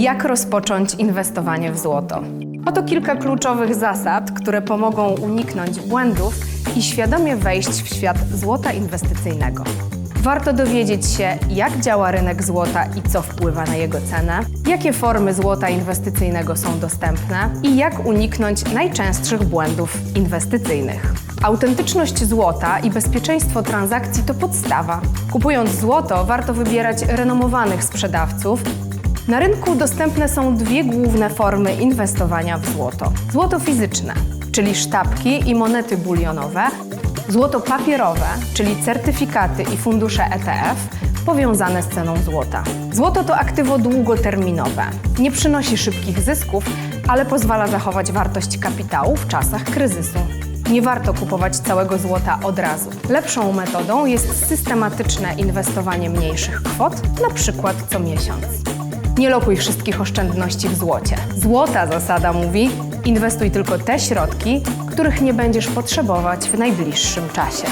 Jak rozpocząć inwestowanie w złoto? Oto kilka kluczowych zasad, które pomogą uniknąć błędów i świadomie wejść w świat złota inwestycyjnego. Warto dowiedzieć się, jak działa rynek złota i co wpływa na jego cenę, jakie formy złota inwestycyjnego są dostępne i jak uniknąć najczęstszych błędów inwestycyjnych. Autentyczność złota i bezpieczeństwo transakcji to podstawa. Kupując złoto, warto wybierać renomowanych sprzedawców, na rynku dostępne są dwie główne formy inwestowania w złoto: złoto fizyczne, czyli sztabki i monety bulionowe, złoto papierowe, czyli certyfikaty i fundusze ETF powiązane z ceną złota. Złoto to aktywo długoterminowe. Nie przynosi szybkich zysków, ale pozwala zachować wartość kapitału w czasach kryzysu. Nie warto kupować całego złota od razu. Lepszą metodą jest systematyczne inwestowanie mniejszych kwot, na przykład co miesiąc. Nie lokuj wszystkich oszczędności w złocie. Złota zasada mówi: inwestuj tylko te środki, których nie będziesz potrzebować w najbliższym czasie.